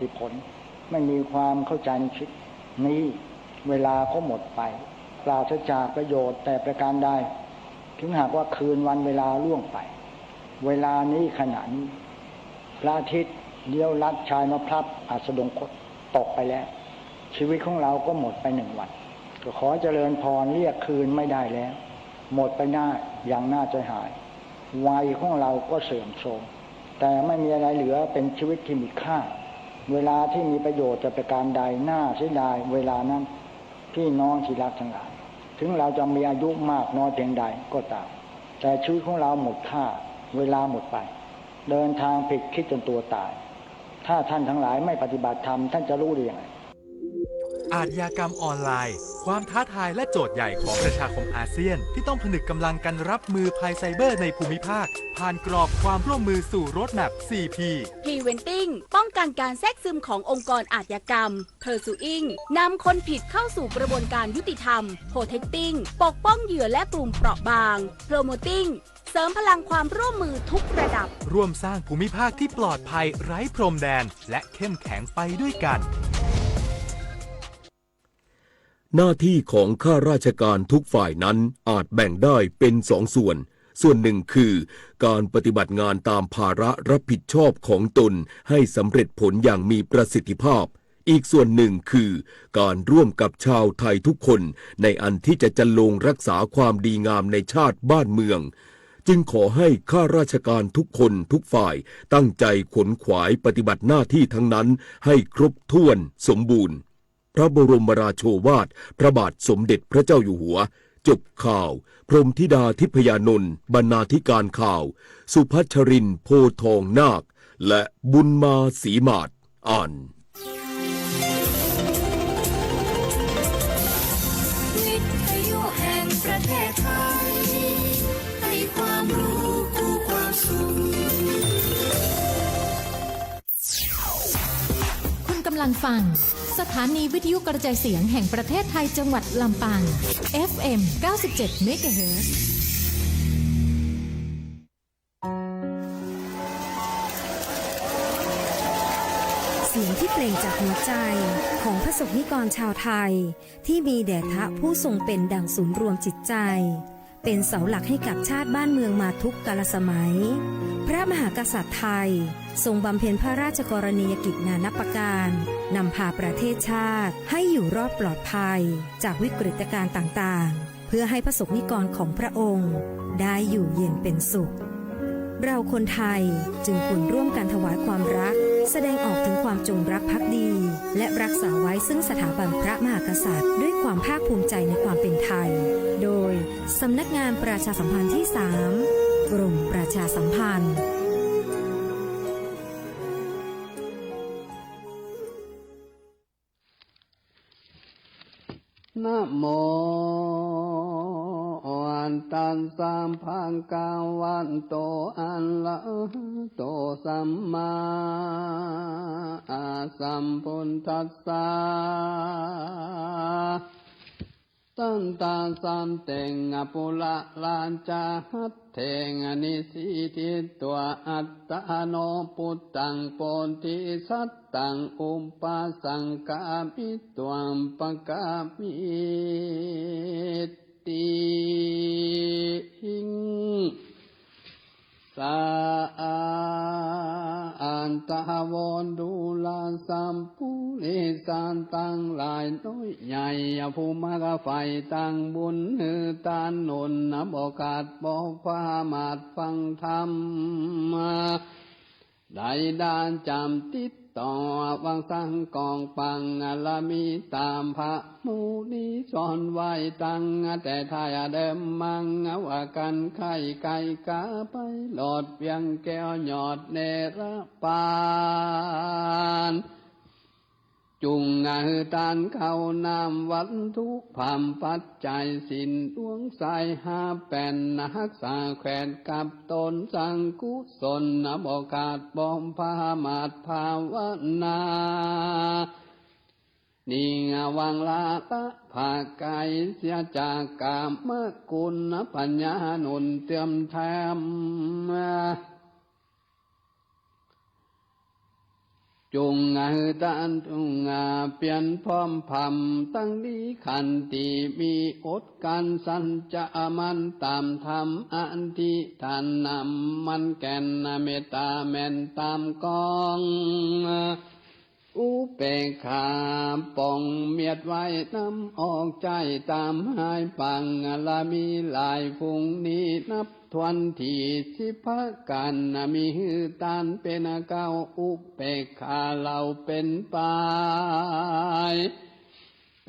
ติผลไม่มีความเข้าใจในชีวิตนี้เวลาก็หมดไปปราศจากประโยชน์แต่ประการใดถึงหากว่าคืนวันเวลาล่วงไป เวลานี้ขณะนี้พระอาทิตย์เลี้ยวลัดชายมะพร้าวอัสดงคตตกไปแล้ว ชีวิตของเราก็หมดไปหนึ่งวันก็ขอเจริญพรเรียกคืนไม่ได้แล้ว หมดไปหน้าอย่างน่าใจหาย วัยของเราก็เสื่อมโทรมแต่ไม่มีอะไรเหลือเป็นชีวิตที่มีค่า เวลาที่มีประโยชน์จะประการใดหน้าเสียดายเวลานั้นพี่น้องที่รักทั้งหลายถึงเราจะมีอายุมากน้อยเพียงใดก็ตาม แต่ชีวิตของเราหมดค่า เวลาหมดไป เดินทางผิดคิดจนตัวตาย ถ้าท่านทั้งหลายไม่ปฏิบัติธรรมท่านจะรู้ได้ยังไง อาชญากรรมออนไลน์ ความท้าทายและโจทย์ใหญ่ของประชาคมอาเซียน ที่ต้องผนึกกำลังกันรับมือภัยไซเบอร์ในภูมิภาค ผ่านกรอบความร่วมมือสู่รถแมพ 4P Preventing ป้องกันการแทรกซึมขององค์กรอาชญากรรม Pursuing นำคนผิดเข้าสู่กระบวนการยุติธรรม Protecting ปกป้องเหยื่อและกลุ่มเปราะบาง Promoting เสริมพลังความร่วมมือทุกระดับ ร่วมสร้างภูมิภาคที่ปลอดภัยไร้พรมแดน และเข้มแข็งไปด้วยกัน หน้าที่ของข้าราชการทุกฝ่ายนั้นอาจแบ่งได้เป็นสองส่วน ส่วนหนึ่งคือ การปฏิบัติงานตามภาระรับผิดชอบของตนให้สำเร็จผลอย่างมีประสิทธิภาพ อีกส่วนหนึ่งคือ การร่วมกับชาวไทยทุกคนในอันที่จะจันลงรักษาความดีงามในชาติบ้านเมือง จึงขอให้ข้าราชการทุกคนทุกฝ่ายตั้งใจขนขวายปฏิบัติหน้าที่ทั้งนั้นให้ครบถ้วนสมบูรณ์ พระบรมราโชวาท พระบาทสมเด็จพระเจ้าอยู่หัว จบข่าว พรมธิดาทิพยานนท์บรรณาธิการข่าว สุพัชรินโพทองนาค และบุญมาศีมาศอ่านวิทยุแห่งประเทศไทยให้ความรู้คู่ความสุขคุณกำลังฟัง สถานีวิทยุกระจายเสียงแห่งประเทศไทยจังหวัดลำปาง FM 97 MHz เสียงที่เปล่งจากหัวใจของพระสงฆ์นิกรชาวไทย ที่มีแด่ทะผู้ทรงเป็นดั่งศูนย์รวมจิตใจ เป็นเสาหลักให้กับชาติบ้านเมืองมาทุกกาลสมัย พระมหากษัตริย์ไทย ทรงบำเพ็ญพระราชกรณียกิจนานับประการ นำพาประเทศชาติให้อยู่รอดปลอดภัย จากวิกฤตการณ์ต่างๆ เพื่อให้พระสงฆ์นิกรของพระองค์ ได้อยู่เย็นเป็นสุข เราคนไทยจึงควรร่วมกันถวายความรัก แสดงออกถึงความจงรักภักดี และรักษาไว้ซึ่งสถาบันพระมหากษัตริย์ ด้วยความภาคภูมิใจในความเป็นไทย โดย สำนักงานประชาสัมพันธ์ที่ 3 กรมประชาสัมพันธ์นะโมอันตันสัมพังกาวันโตอันละโตสัมมาอาสัมพุทธัสสะ ตันตาสัมเตงอปุละลานจาหัตเทงอนิสิทิตัวอัตตาโนปุตตังปนทิสัตตังอุปปัสสังกามิตวมปะกามิติหิง สาอันตะวนดูลาสัมปุริสันตั้งหลายน้อยใหญ่ภูมากไฟตั้งบุญหือตานนนนบโอกาสบอกพามาดฟังธรรมมาได้ดานจำติด ต่อวังสังกองปังอลามีตามพระมูนีสอนไว้ตั้งแต่ทายเดิมมังเอาอากันไข่ไก่กาไปหลอดเพียงแก้วหยอดเนรปาน จุงงาตานเข้านามวัดทุกพามปัจจัยสินดวงใสหาแป่นนักษาแขวนกับตนสังกุศลนบโอกาสบอมพามาดภาวนานิงวังลาตะภากายเสียจากกามกุณปัญญาหนุนเติมแทม จจุงอาตันตุงอาเปลี่ยนพร้อมพำตั้งดีขันติมีอดการสันจะมันตามธรรมอันที่ท่านนำมันแก่นเมตตาแม่นตามกอง อุเปกขาป่องเมียดไว้น้ำออกใจตามหายปังลามีลายฟุงนี้นับทวนทีสิพะกันมีหือตานเป็นเก้าอุเปกขาเราเป็นปาย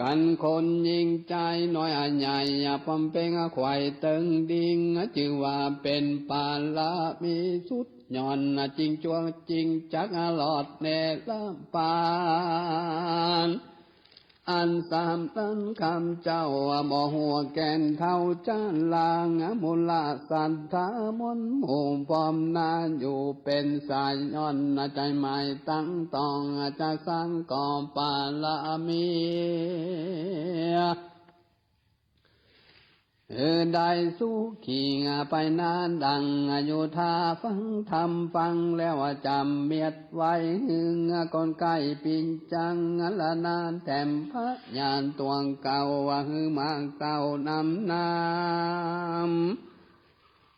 กันคนยิงใจน้อยใหญ่อย่าปอมเป็งควายเตึงดิงจือว่าเป็นปาลามีสุด ย่อนจริงจวงจริงจักหลอดแน่ละปานอันสามตันคำเจ้าบ่หัวแกนเท่าจานลางมุลาสันธามนหมู่พร้อมนานอยู่เป็นสายย่อนใจไม่ตั้งตองจะสร้างก่อปาลามี เออได้สู้ขี่งาไปนานดังอายุทาฟังทำฟังแล้วจำเมียดไว้หึงก่อนใกล้ปินจังละนานแถมพระยานตวงเก่าว่าหือมาเก่านำนำ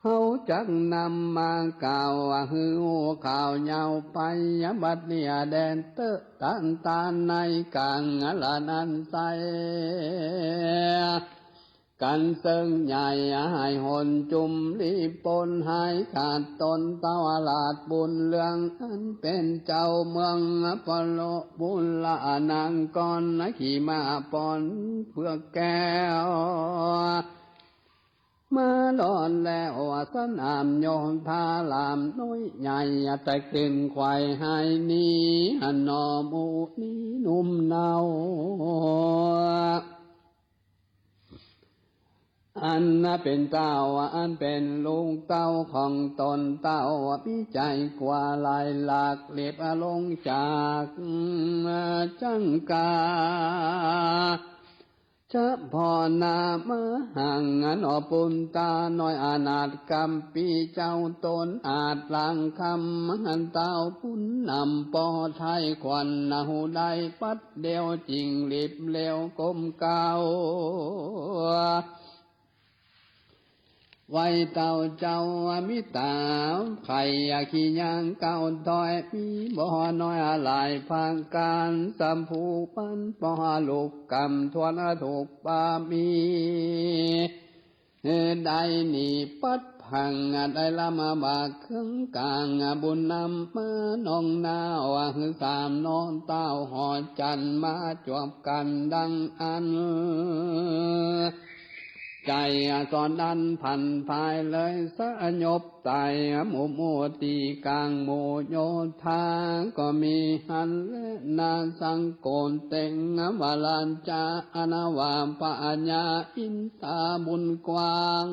เฮาจักนำมาเก่าว่าฮือข่าวเหยาวไปยบัดเนี่ยแดนเตอตันตานในกลางละนันใส กันเซิงใหญ่หายหนจุมรีปนหายขาดตนตาวลาดบุญเรื่องอันเป็นเจ้าเมืองปโลบุญละนางกอนนขี่มาปอนเพื่อแก้วมาดอนแล้วสนามโยนพาลามน้อยใหญ่แต่กลิ่นควายให้นี้หันนอมูนี้นุ่มเนา อันนเป็นเต้าอันเป็นลุงเต้าของตนเต้าพิจัยกว่าลายหลากเล็บลงจากจังกาเฉพาะนามห่างอันอปุนตาน้อยอานาดกำปีเจ้าตนอาจลังคำหันเต้าปุนนำปอไทยควันนาหูได้ปัดเดียวจริงลิบเลี้ยวกลมเก่า ไว้เต่าเจ้ามิตาไข่ขี้ยางเก่าดอยมีบ่อน้อยหลายพังการสัมผูปันปอลูกกำทวนถูกปามีได้หนีปัดพังได้ละมาบากเครื่องกลางบุญนำมานองนาวคือสามนอนเต้าหอจันมาจวบกันดังอัน ใจสอนดันพันภายเลยสะยบใจหมู่หมู่ตีกลางหมูโยธาก็มีหันและนาสังโกนเต็งวาลานจาอนาวามปัญญาอินตาบุญกว้าง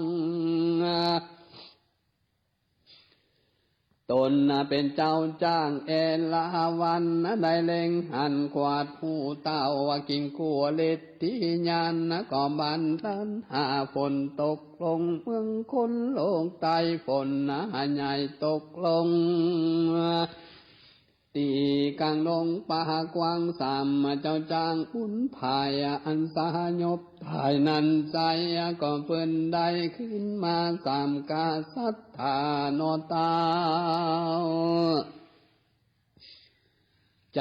ตนเป็นเจ้าจ้างเอลาวันนะได้เล็งหันกวาดผู้เต่าว่ากิงกัวเล็ดที่ยันนะก็บันทันหาฝนตกลงเมืองคนโลกใต้ฝนนะใหญ่ตกลง ตีกลางลงปหากวางสามเจ้าจางอุ่นภายอันสายบภายนันใจก็เพิ่นได้ขึ้นมาสามกาสัทธานอตา ใจ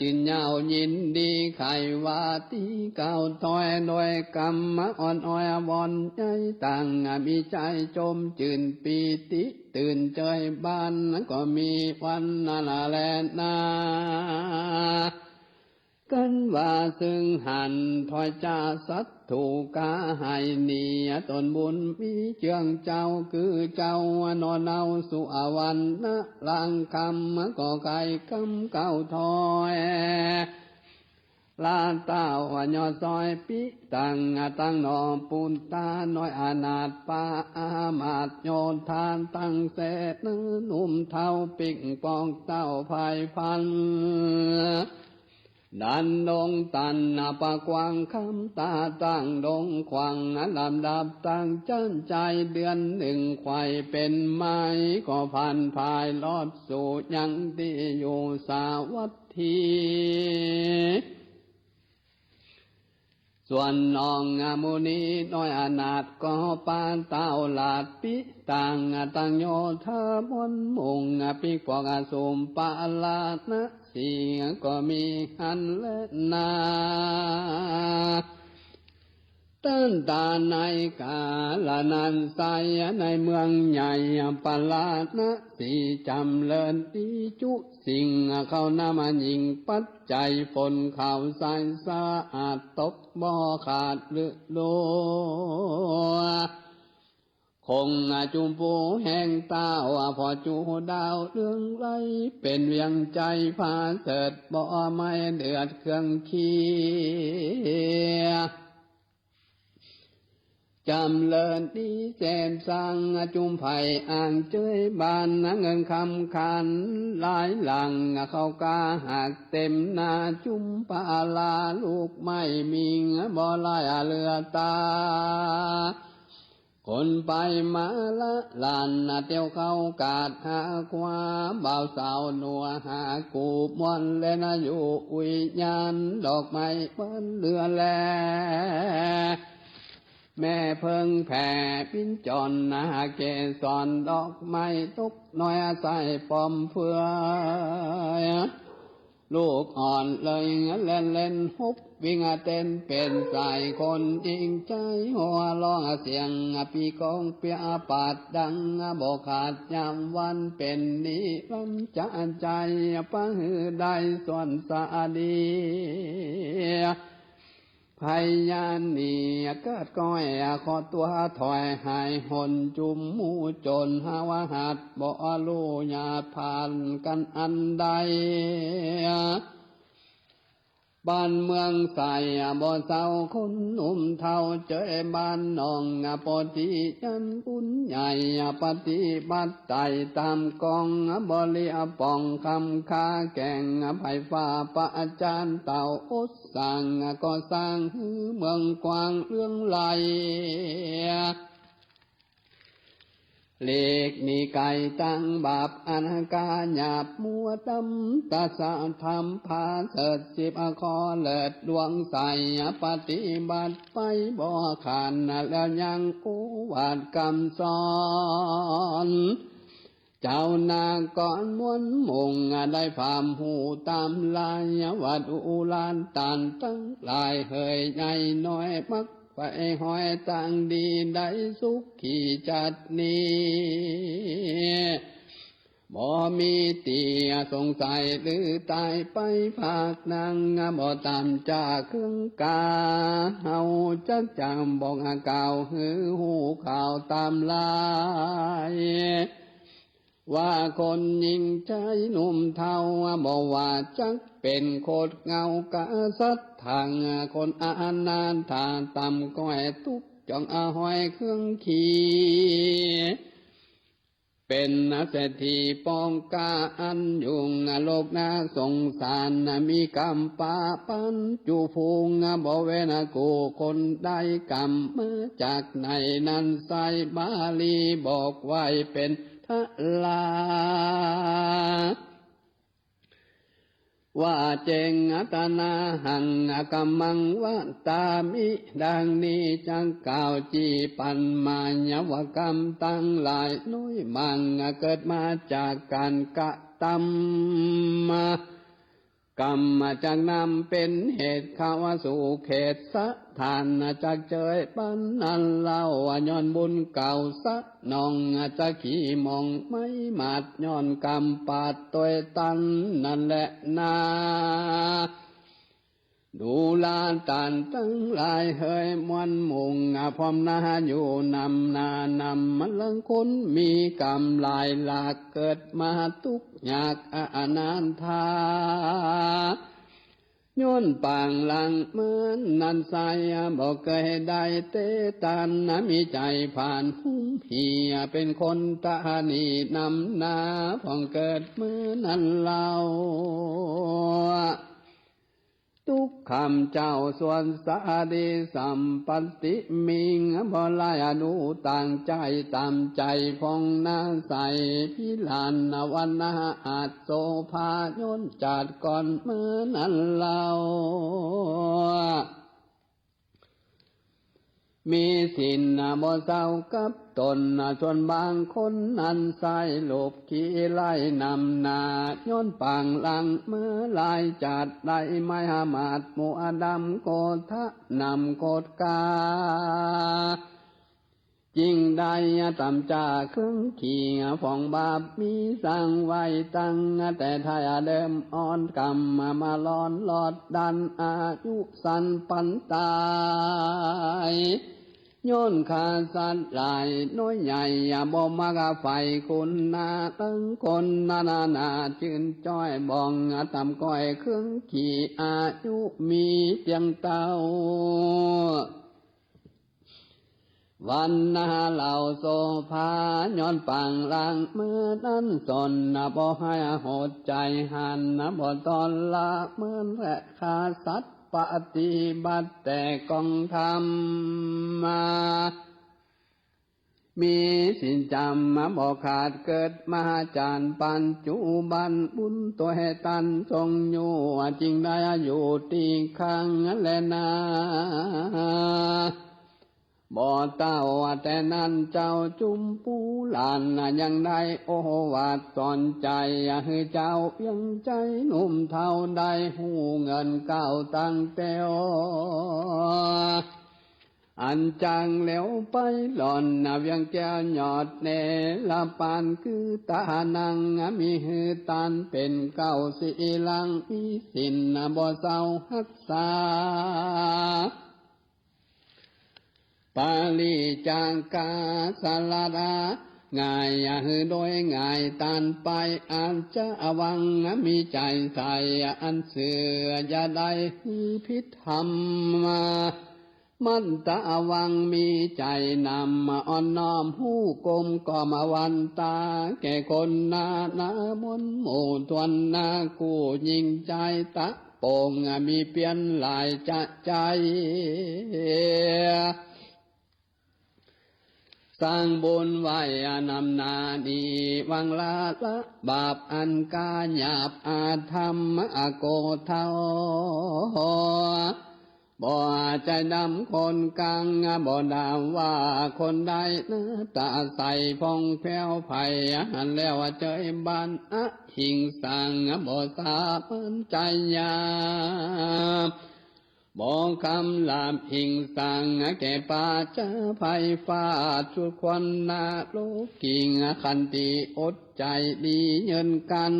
จินยาวยินดีไขว่าตีเก่าถอยโดยกรรมอ่อนอ้อยวอนใจต่างมีใจจมจืนปีติ ตื่นใจบ้านก็มีวันนาแลนา กันว่าซึ่งหันถอยจาสัตถูกาให้เนียตนบุญมีเจืองเจ้าคือเจ้านอนเอาสุอวันนะลังคำก็ไก่คำเก้าถอยลาเต้าว่ายอดซอยปิตังตั้งนอปูนตาน้อยอานาดปาอามาดโยนทานตั้งเสดนุ่มเท่าปิ่งปองเต้าภายพัน ดันดงตันนาปากวางคำตาตั้งดงควางลำดับตั้งจันใจเดือนหนึ่งควายเป็นไม้ก็พันภายลอดสู่ยังที่อยู่สาวัตถี ส่วนน้องอามุนีน้อยอนาถก็ปานเต้าลาดปิตังตังโยธามนมุงปิกวกอาสุมปาลาดนะสีก็มีหันและนา ตั้นตาในกาลนันไซในเมืองใหญ่ปาลาดนะสีจำเลินดีจุสิ่งเข้านามายิงปัจจัยฝนข่าวใสสะอาดตกบ่อขาดหรือโลคงจุมปูแห่งตาว่าพอจูดาวเรื่องไรเป็นเวียงใจพาเสดบ่อไม่เดือดเครื่องเคีย จำเลินดีแสนสังจุมไผ่อ่างเจยบานเงินคำคันหลายหลังเข้ากาหักเต็มนาจุมปาลาลูกไม่มีบ่ลายเรือตา คนไปมาละลานเตียวเข้ากาดหาความบ่าวสาวนัวหากูมวนเละนอยู่อุยยานดอกไม้เปิ้นเรือแล แม่เพิ่งแผ่ปิ้นจอนนาเกสรดอกไม้ตุกน้อยใส่ปอมเพื่อ ลูกอ่อนเลยเล่นเล่นฮุบวิ่งเต้นเป็นสายคนจริงใจหัวร้องเสียงปีกองเปียปาดดังบอกขาดยามวันเป็นนิรันดร์จใจปังหือได้ส่วนสาดี พยานนีเกิดก้อยขอตัวถอยหายหนจุมมูจนหาวหัดบ่ลูญาติผ่านกันอันใด บ้านเมืองใส่บ่เศร้าคนหนุ่มเท่าเจอบ้านน้องปอติยันบุญใหญ่ปฏิบัติใจตามกองบริอปองคำคาแก่งไผ่ฟ้าปะอาจารย์เต่าอดสั่งก็สร้างเมืองกว้างเรื่องไหล เลกมีไก่ตั้งบาปอนาคาหยาบมัวดำตาสาธรรมพาเสดสิบคอเลิดดวงใสปฏิบัติไปบ่ขานแล้วยังอุวาดกรรมสอนเจ้านาก่อนมวนมงได้พามหูตามลายวัดอุลานตานตั้งลายเฮยใหญ่น้อยมัก ไปหอยตังดีได้สุขขี่จัดนี้บ่มีเตียสงสัยหรือตายไปภาคนางบ่ตามจากเครื่องกาเฮาจักจำบอกอาเก่าหือหูข่าวตามลาย ว่าคนยิงใจหนุ่มเทาบอกว่าจักเป็นโคตรเงากะสัดทางคนอานานทาต่ำก้อยทุกจองอาหอยเครื่องขี่เป็นนัเศรษฐีปองกาอันยุงโลกนาสงสารมีกรรมปาปันจูพุงบเวนกูคนได้กรรมมาจากในนั้นไซบาลีบอกไว้เป็น ละว่าเจงอัตนาหังอกรรมังวะตามิดังนี้จังกล่าวจีปันมาญวกรรมตั้งหลายนุ้ยมังเกิดมาจากการกะตัมมา กรรมตั้งหลายน้อยมังเกิดมาจากการกะตำมากรรมมาจากนำเป็นเหตุเข้าสู่เขตสะทานจากเจยปันนันเล่าว่าย้อนบุญเก่าสะนองจะขี่มองไม่มาดย้อนกรรมปาดตัวตันนั่นแหละนา ดูลานตันตั้งลายเฮยมวนมุงพร้อมนาอยู่นำนานำมันลังคนมีกรรมลายหลากเกิดมาทุกอยากอานานทาย้อนปางหลังเหมือนนันใสบอกเคยได้เตตันนะมีใจผ่านหุ้มเหียเป็นคนตาหนีนำนาพองเกิดเมื่อนั้นเล่า ทุกคำเจ้าส่วนสาดีสัมปติมิงบลายดูต่างใจตามใจพองนาใสพิลานนวันนาอาจโซภาโยนจัดก่อนเมื่อนั้นเรา มีสินนะบ่เศร้ากับตนนะชวนบางคนนั้นใส่หลบขี้ไล่นำนาย้อนปังหลังเมื่อลายจัดได้ไม่หามาดหมูอดำโกทะนำโกดกาจิงได้ตำจ่าเครื่องขี่ฟองบาปมีสั่งไว้ตั้งแต่ทายเดิมอ่อนกรรมมามาลอนหลอดดันอายุสันปันตาย โยนขาสัตว์หลายน้อยใหญ่อย่าบ่มากะไฟคุณนาตั้งคนนานานาจืนจ้อยบองอาตำก้อยเครื่องขี่อายุมีเพียงเตาวันนาเหล่าโซภาย้อนปังลังเมื่อนั้นสนนะบ่ให้โหดใจหันนะบ่ตอนละเมื่อและขาสัตว ปฏิบัติแต่กองธรรมมา มีสินจำมาบอกขาดเกิดมาจานปันจุบันบุญตัวให้ตันทรงอยู่จริงได้อยู่ตีข้างและนา บ่เต้าว่าแต่นั้นเจ้าจุมปูหลานน่ะยังได้โอวาทสอนใจให้เจ้าเพียงใจหนุ่มเท่าได้หูเงินเก่าตั้งแต่ออันจังแล้วไปหล่อนนะเวียงแก้วหยอดเนละปานคือตานังมีหือตันเป็นเก้าสีลังมีสินนะบ่เศร้าหักษา ปาลีจางกาสลาดาง่ายหือโดยง่ายตันไปอันจะอวังมีใจใส่อันเสืออย่าได้พิธรรมมา มันตะวังมีใจนำมาอ่อนน้อมหูกลมก็มาวันตา แก่คนนาหนาบนหมู่ทวนนากูยิงใจตะโป่งมีเปลี่ยนหลายจะใจ สร้างบุญไว้อนำนาดีวังลาละบาปอันกาหยาบอาธรรมอโกเทาบ่ใจดำคนกลางบ่ดามว่าคนใดนะตาใสพองแผ้วไผ่หันแล้วเจยบานอะหิงสังบ่ทราบมันใจยา บอกคำลาบหิงสังแก่ป่าจะภัยฟ้าชุดควันนาโลกกิงคันติอดใจดีเยินกัน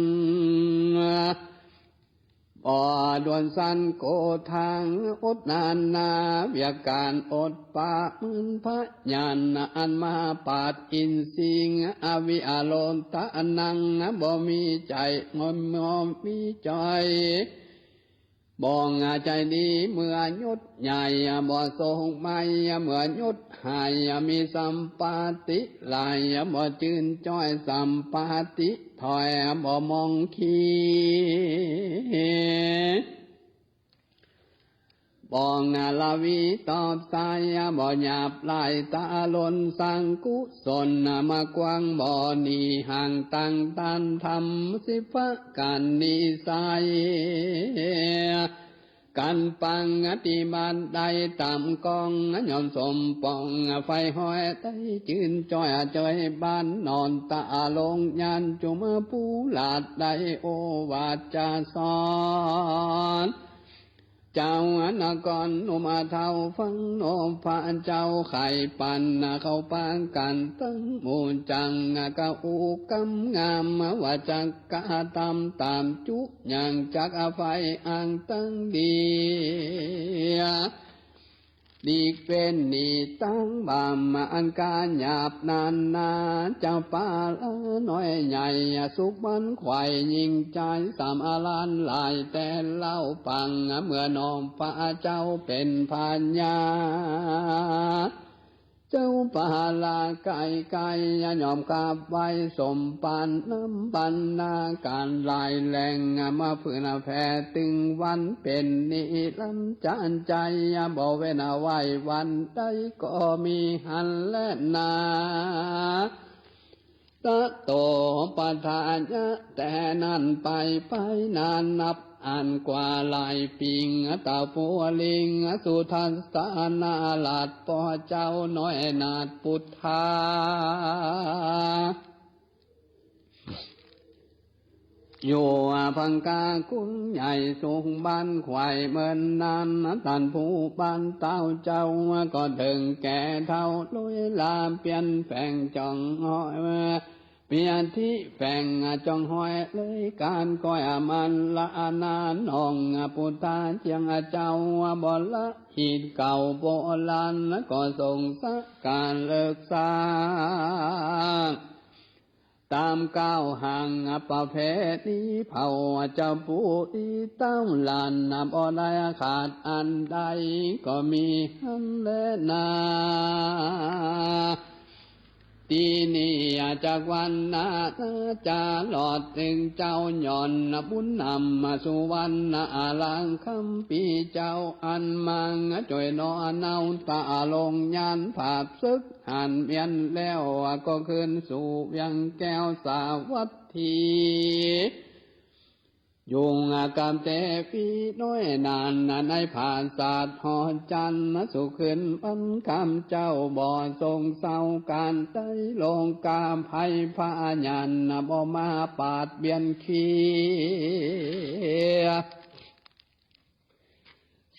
บ่ดวนสันโกทางอดนานนาเวียการอดปามืนพระญาณอันมาปาดอินสิงอวิอาโลนตะนังบ่มีใจงอมงอมมีใจ บองใจดีเมื่อยุดใหญ่บ่ทรงไม่เมื่อยุดหายมีสัมปาติลายบ่จืนจ้อยสัมปาติถอยบ่มองขี บองลาวีตอบสายบ่หยาบลายตาลนสังกุศลมากวางบ่อนีห่างตั้งตันทำสิฟะกันนิสัย กันปังอติบันใดตามกองยอมสมปองไฟห้อยไตจืนจอยจอยบ้านนอนตาลงยันจุมปูหลาดใดโอวาจาสอน เจ้าอนกรนมาเท่าฟังโนพระเจ้าไข่ปันเข้าปางกันตั้งมูจังกะอูกำงามว่าจักกะตามตามจุอย่างจักอไฟอ่างตั้งดี ดีเป็นนี่ตั้งบามมาอันการหยาบนานนาเจ้าป่าละน้อยใหญ่สุกมันไข่ยิงใจสามอาลานลายแต่เล่าปังเมื่อนอมพระเจ้าเป็นพันยา เจ้าปาลาไก่ไก่ยอมกาบไว้สมปานน้ำปันนาการลายแรงมาฝืนแผ่ตึงวันเป็นนิรันจานใจบ่เวนไหววันใดก็มีหันและนาตะโตปะทานยะแต่นั้นไปไปนานนับ อันกว่าหลายปิงตาปัวลิงสุทันสานาลาดปอเจ้าน้อยนาดพุทธาอยู่พังกาคุ้งใหญ่สูงบ้านควายเมินนานตันผู้บ้านเต้าเจ้าก็ถึงแก่เท่าลุยลาเปลี่ยนแฝงจองห้อย เปียนที่แฝงจองห้อยเลยการก้อยมันละนานองปุตตาเจียงเจ้าบ่ละหิดเก่าโบราณก็ส่งสักการเลิกสร้างตามก้าวห่างประเพณีเผาเจ้าปูอีเต้าลานนับอได้ขาดอันใดก็มีหันแลนา ตีนี้จากวันนาจะหลอดถึงเจ้าหย่อนบุญนำมาสู่วันนาลังคำปีเจ้าอันมังจ่อยนอเนาตาลงยานผาบซึกหันเมียนแล้วก็คืนสู่ยังแก้วสาวัตถี ยุงอากามเตฟีน้อยนานในผ่านศาสตร์หอจันทร์สุขึ้นปันคำเจ้าบ่อทรงเศร้าการได้ลงกามภัยพายันบ่มาปาดเบียนขี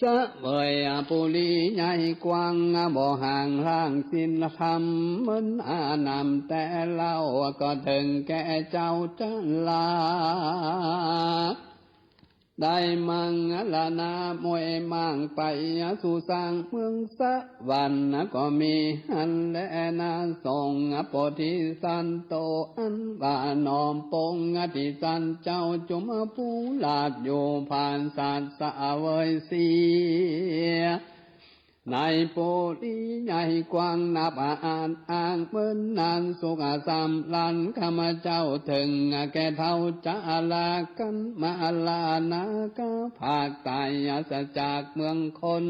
สะเบยปุลีใหญ่กว้างบ่ห่างร่างสินธรรมมันอานำแต่เล่าก็ถึงแก่เจ้าจันลา ได้มังละนามวยมังไปสู่สังเมืองสะวันนะก็มีอันและนาสองโพธิสันโตอันบานอมปงอติสันเจ้าจุมปูลาดอยู่ผ่านสาสะเวยเสีย ในโพธิใหญ่กว้างนับอ่านอ่างเมื่นนานสุขสามลันข้ามาเจ้าถึงแก่เท่าจะลากันมาลานากาภาคใต้สจากเมืองคน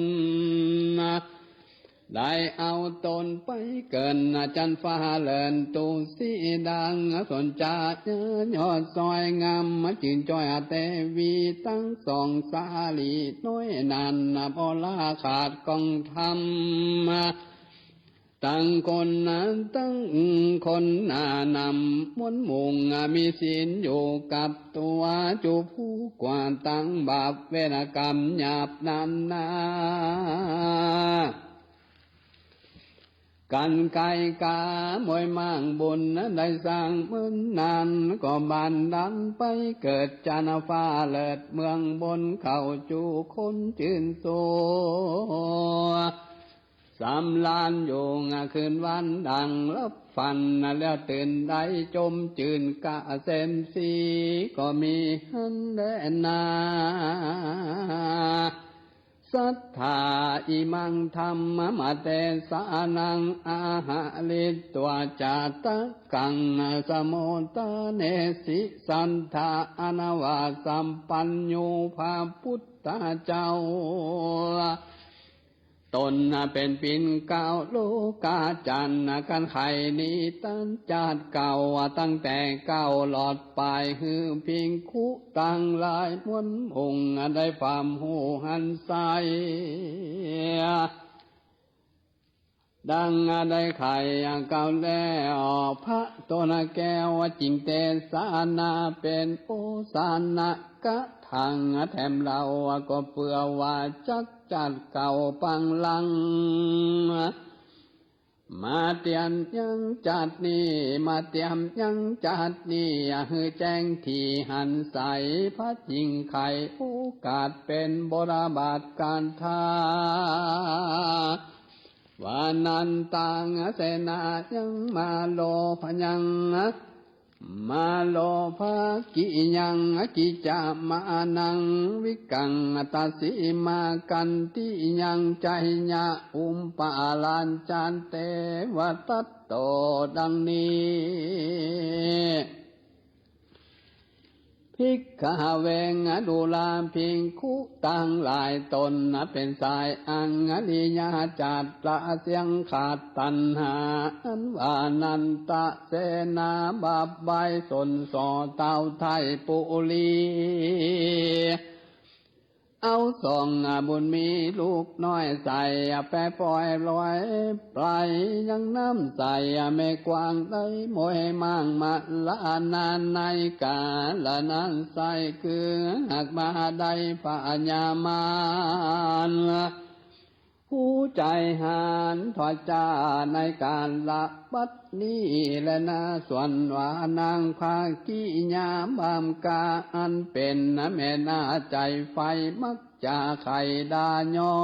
ได้เอาตนไปเกินอาจันฟ้าเลินตูสีดังสนจายอดซอยงามมาจินจอยอาเตวีตั้งสองสาลีน้อยนานบลาขาดกองทำตั้งคนนั้นตั้งคนนานำมวนมุงมีศีลอยู่กับตัวจูผู้กว่าตั้งบาปเวรกรรมหยาบนานนา กันไกกามวยมั่งบุญได้สร้างเมืองนานก็บันดันไปเกิดจานฟ้าเลิดเมืองบนเขาจูคนจืนโซสำลานอยู่งคืนวันดังรับฟันแล้วตื่นได้จมจืนกะเซนสีก็มีหันแลนา สัทธาอิมังธรรมมาเตสานังอาหาลิตวจาตกังสมุตเนสิสันธาอนาวาสัมปัญโยภาพุทธเจ้า ตนเป็นปินเก่าโลกาจันกันไขนี้ตั้งจาดเก่าตั้งแต่เก่าหลอดไปฮือเพียงคุตั้งลายมวนองได้ความหูหันใสดังได้ไข่เก่าแล้วพระตนแก้วจิงเตสานาเป็นโอสานะกะทางแถมเราก็เปื่อว่าจัก จัดเก่าปังลัง มาเตียนยังจัดนี่มาเตียมยังจัดนี่ฮือแจ้งที่หันใสพระจิงไข่โอกาสเป็นบราบาทการทาวานันตังเสนายังมาโลพยัง มาโลภกิยังกิจามานัง วิกังตาสิมากันติยังใจญะอุมปาลานจานเตวตัตโตดังนี้ พิกขาเวงอดุลาพิงคุตังหลายตนนะเป็นสายอังอริยาจัดละเสียงขาดตันหาอันวานันตะเสนาบาบใบสนสอเต้าไทยปุลี เอาสองบุญมีลูกน้อยใส่แปะปล่อยลอยปลายยังน้ำใส่ไม่กว้างได้มวยมั่งมาละนานในกาละนั้นใส่คือหากมาได้พญามาน ผู้ใจหานถอดจาในการละบัดนี้และนาส่วนวานางภากิยามบามกาอันเป็นนะแม่นาใจไฟมักจะไข่ดายอ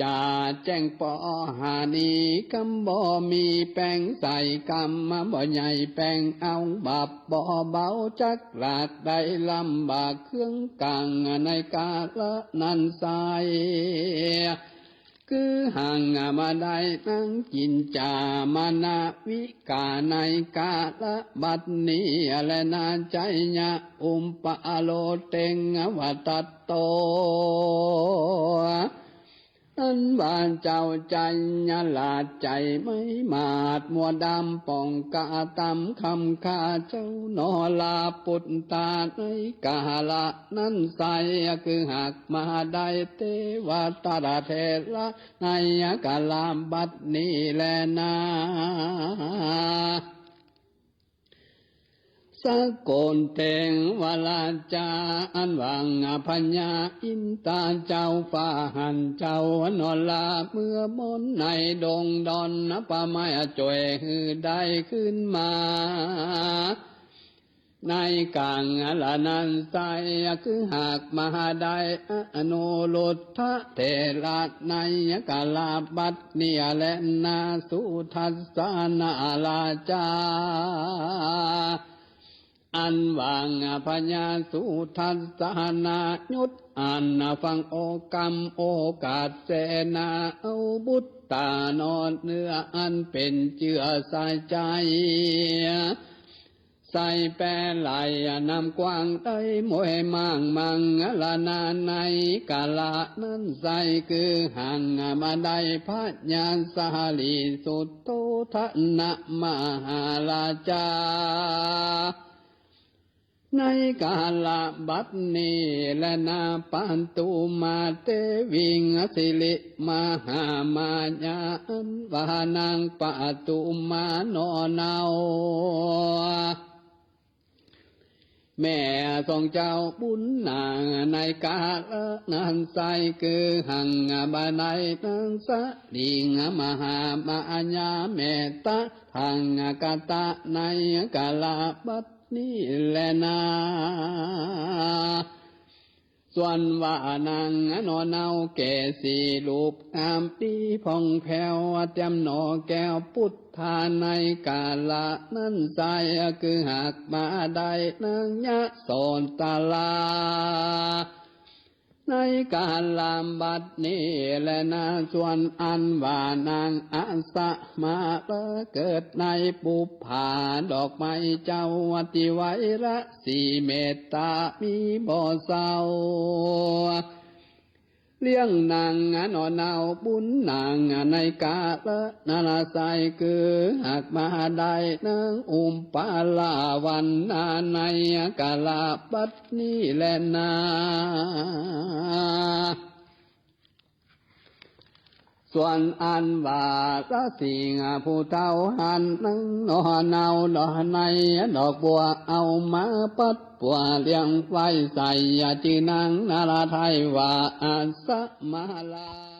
จะแจ้งปอหานีกำบ่มีแป้งใส่กำมาบ่ใหญ่แป้งเอาบับบ่เบาจักลาดได้ลำบากเครื่องกลางในกาละนันใสคือห่างมาได้นั่งกินจามานาวิกาในกาละบัดนี้และนาใจญะอุมปะโลเตงวัตัตโต อันบานเจ้าใจยาลาดใจไม่มาดมัวดำป่องกาตำคำคาเจ้านอลาปุตตาในกาละนั้นใสคือหากมาได้เทวตาราเทระในกาลามบัดนี้แลนา สะโกนเตงวลาจาอันวังอภัญญาอินตาเจ้าฟ้าหันเจ้านอลาเมื่อมนในดงดอนนปะไม้จ่วยฮือได้ขึ้นมา ในกลางอลานันไสคือหากมหาได้อนุลุทะเทระในกาลาบัดเนียและนาสุทัสสานาลาจา อันวางพญาสุทัสสานายุตอันฟังโอกรรมโอกาสเสนาเอาบุตตานอนเนื้ออันเป็นเจือสายใจ ใส่แปรไหลนำกว้างได้มวยมั่งมังละนานในกาละนั้นใส่คือห่างมาได้พระญาณสาลีสุดโตทนะมหาลาจา ในกาลบัดนี้และนาปันตุมาเตวิงสิลิมหามายาอันวานังปะตุมานอนาวแม่ทรงเจ้าบุญนางในกาลนั้นใสคือหังบาในนั้นสะดิงมหามายาแม่ตะทางกาตะในกาลบัด นี่แหละนาส่วนว่านางนอนเอาแก่สีลูกงามปีพองแผ่วเตรียมหนอแก้วพุทธาในกาละนั้นใจคือหากมาได้นางยะสอนตาลา ในการลามบัดนี้และนาส่วนอันว่านางอาสะมาเลเกิดในปุพผาดอกไม้เจ้าวติไวระสีเมตตามีบ่อเศร้า เลี้ยงนางนอนเอาบุญนางในกาละนาลาใสคือหากมาได้นางอุมปาลาวันนาในกาลาปัตนี้แลนา ส่วนอันว่าสสิงผู้เท่าหันนั่งนอนเอาดอกในดอกบัวเอามาปัดปัวเลี้ยงไฟใส่จีนังนาราไทยว่าอาสมาลา